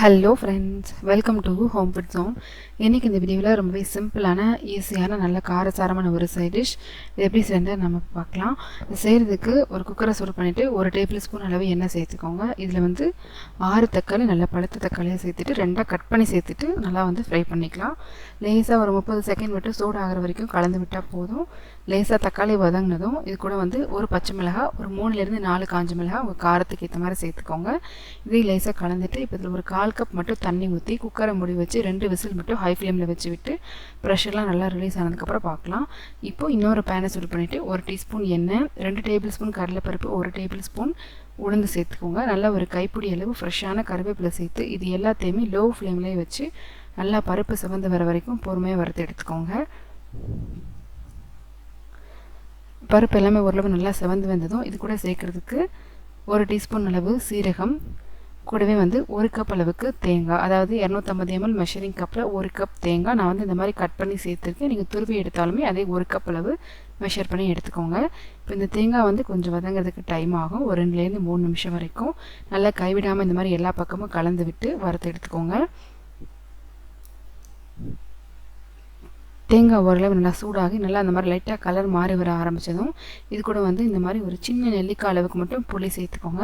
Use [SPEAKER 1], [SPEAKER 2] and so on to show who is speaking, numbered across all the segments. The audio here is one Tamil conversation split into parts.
[SPEAKER 1] Hello friends welcome to home food zone இன்றைக்கி இந்த வீடியோவில் ரொம்பவே சிம்பிளான ஈஸியான நல்ல காரசாரமான ஒரு சைட் டிஷ் இது எப்படி செய்யறது நம்ம பார்க்கலாம். இது செய்கிறதுக்கு ஒரு குக்கரை சூடு பண்ணிவிட்டு ஒரு டேபிள் ஸ்பூன் அளவு எண்ணெய் சேர்த்துக்கோங்க. இதில் வந்து ஆறு தக்காளி நல்லா பழுத்த தக்காளியாக சேர்த்துட்டு ரெண்டாக கட் பண்ணி சேர்த்துட்டு நல்லா வந்து ஃப்ரை பண்ணிக்கலாம். லேசாக ஒரு முப்பது செகண்ட் விட்டு சூடு ஆகிற வரைக்கும் கலந்து விட்டால் போதும். லேசாக தக்காளி வதங்கினதும் இது கூட வந்து ஒரு பச்சை மிளகாய் ஒரு மூணுலேருந்து நாலு காஞ்ச மிளகாய் உங்கள் காரத்துக்கு ஏற்ற மாதிரி சேர்த்துக்கோங்க. இதையும் லேசாக கலந்துட்டு இப்போ இதில் ஒரு கால் கப் மட்டும் தண்ணி ஊற்றி குக்கரை முடி வச்சு ரெண்டு விசில் மட்டும் ஹை ஃப்ளேமில் வச்சு விட்டு ப்ரெஷர்லாம் நல்லா ரிலீஸ் ஆனதுக்கப்புறம் பார்க்கலாம். இப்போது இன்னொரு பேனை சூடு பண்ணிவிட்டு ஒரு டீஸ்பூன் எண்ணெய் ரெண்டு டேபிள் ஸ்பூன் கடலைப்பருப்பு ஒரு டேபிள் ஸ்பூன் உளுந்து சேர்த்துக்கோங்க. நல்லா ஒரு கைப்பிடி அளவு ஃப்ரெஷ்ஷான கருவேப்பிலை சேர்த்து இது எல்லாத்தையுமே லோ ஃப்ளேம்லேயே வச்சு நல்லா பருப்பு சிவந்து வர வரைக்கும் பொறுமையாக வறுத்து எடுத்துக்கோங்க. பருப்பு எல்லாமே ஓரளவு நல்லா செவந்து வந்ததும் இது கூட சேர்க்குறதுக்கு ஒரு டீஸ்பூன் அளவு சீரகம் கூடவே வந்து ஒரு கப் அளவுக்கு தேங்காய். அதாவது இரநூத்தம்பது எம்எல் மெஷரிங் கப்பில் ஒரு கப் தேங்காய். நான் வந்து இந்த மாதிரி கட் பண்ணி சேர்த்துருக்கேன். நீங்கள் துருவி எடுத்தாலுமே அதே ஒரு கப் அளவு மெஷர் பண்ணி எடுத்துக்கோங்க. இப்போ இந்த தேங்காய் வந்து கொஞ்சம் வதங்கிறதுக்கு டைம் ஆகும். ஒரு ரெண்டுலேருந்து மூணு நிமிஷம் வரைக்கும். நல்லா கைவிடாமல் இந்த மாதிரி எல்லா பக்கமும் கலந்து விட்டு வறுத்து எடுத்துக்கோங்க. தேங்காய் ஓரளவு நல்லா சூடாகி நல்லா அந்த மாதிரி லைட்டாக கலர் மாறி வர ஆரம்பித்ததும் இது கூட வந்து இந்த மாதிரி ஒரு சின்ன நெல்லிக்காய் அளவுக்கு மட்டும் புளி சேர்த்துக்கோங்க.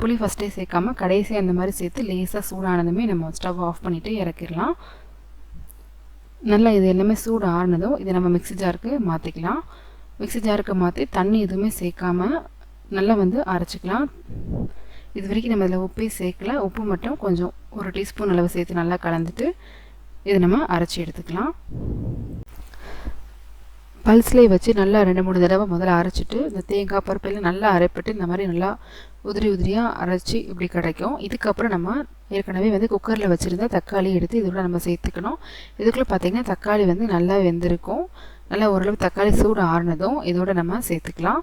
[SPEAKER 1] புளி ஃபஸ்ட்டே சேர்க்காம கடைசியாக அந்த மாதிரி சேர்த்து லேசாக சூடானதுமே நம்ம ஸ்டவ் ஆஃப் பண்ணிவிட்டு இறக்கிடலாம். நல்லா இது எல்லாமே சூடு ஆறினதும் இதை நம்ம மிக்சி ஜாருக்கு மாற்றிக்கலாம் மிக்சி ஜாருக்கு மாற்றி தண்ணி எதுவுமே சேர்க்காம நல்லா வந்து அரைச்சிக்கலாம். இது வரைக்கும் நம்ம இதில் உப்பே சேர்க்கல. உப்பு மட்டும் கொஞ்சம் ஒரு டீஸ்பூன் அளவு சேர்த்து நல்லா கலந்துட்டு இதை நம்ம அரைச்சி எடுத்துக்கலாம். பல்ஸ்லேயே வச்சு நல்லா ரெண்டு மூணு தடவை முதல்ல அரைச்சிட்டு இந்த தேங்காய் பருப்பையில் நல்லா அரைப்பட்டு இந்த மாதிரி நல்லா உதிரி உதிரியாக அரைச்சி இப்படி கிடைக்கும். இதுக்கப்புறம் நம்ம ஏற்கனவே வந்து குக்கரில் வச்சுருந்தா தக்காளி எடுத்து இதோட நம்ம சேர்த்துக்கணும். இதுக்குள்ளே பார்த்திங்கன்னா தக்காளி வந்து நல்லா வெந்திருக்கும். நல்லா ஓரளவு தக்காளி சூடு ஆறுனதும் இதோட நம்ம சேர்த்துக்கலாம்.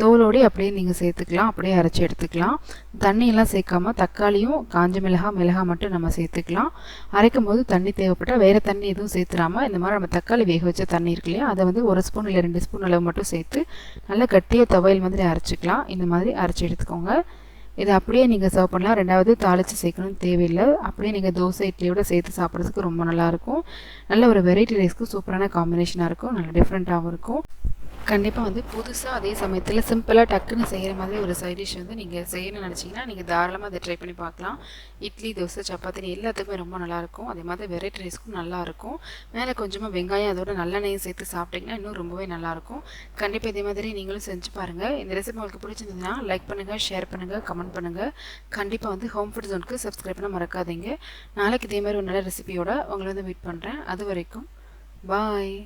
[SPEAKER 1] தோலோடு அப்படியே நீங்கள் சேர்த்துக்கலாம். அப்படியே அரைச்சி எடுத்துக்கலாம். தண்ணியெல்லாம் சேர்க்காம தக்காளியும் காஞ்ச மிளகா மிளகா மட்டும் நம்ம சேர்த்துக்கலாம். அரைக்கும் போது தண்ணி தேவைப்பட்டால் வேறு தண்ணி எதுவும் சேர்த்துடாமல் இந்த மாதிரி நம்ம தக்காளி வேக வச்ச தண்ணி இருக்கு இல்லையா அதை வந்து ஒரு ஸ்பூன் இல்லை ரெண்டு ஸ்பூன் அளவு மட்டும் சேர்த்து நல்லா கட்டிய துவையல் மாதிரி அரைச்சிக்கலாம். இந்த மாதிரி அரைச்சி எடுத்துக்கோங்க. இதை அப்படியே நீங்கள் சர்வ் பண்ணலாம். ரெண்டாவது தாளித்து சேர்க்கணும்னு தேவையில்லை. அப்படியே நீங்கள் தோசை இட்லியோட சேர்த்து சாப்பிட்றதுக்கு ரொம்ப நல்லாயிருக்கும் நல்ல ஒரு வெரைட்டி ரைஸ்க்கு சூப்பரான காம்பினேஷனாக இருக்கும். நல்ல டிஃப்ரெண்ட்டாகவும் இருக்கும். கண்டிப்பாக வந்து புதுசாக அதே சமயத்தில் சிம்பிளாக டக்குன்னு செய்கிற மாதிரி ஒரு சைட் டிஷ் வந்து நீங்கள் செய்யணும்னு நினச்சிங்கன்னா நீங்கள் தாராளமாக அதை ட்ரை பண்ணி பார்க்கலாம். இட்லி தோசை சப்பாத்தி எல்லாத்துக்குமே ரொம்ப நல்லாயிருக்கும் அதே மாதிரி வெரைட்டி ரைஸ்க்கும் நல்லாயிருக்கும் மேலே கொஞ்சமாக வெங்காயம் அதோட நல்லெண்ணெயும் சேர்த்து சாப்பிட்டிங்கன்னா இன்னும் ரொம்பவே நல்லாயிருக்கும் கண்டிப்பாக இதே மாதிரி நீங்களும் செஞ்சு பாருங்கள் இந்த ரெசிபி உங்களுக்கு பிடிச்சிருந்ததுன்னா லைக் பண்ணுங்கள் ஷேர் பண்ணுங்கள் கமெண்ட் பண்ணுங்கள் கண்டிப்பாக வந்து ஹோம் ஃபுட் ஜோனுக்கு சப்ஸ்கிரைப் பண்ண மறக்காதீங்க. நாளைக்கு இதே மாதிரி ஒரு நல்ல ரெசிபியோட உங்களை வந்து மீட் பண்ணுறேன் அது வரைக்கும் பாய்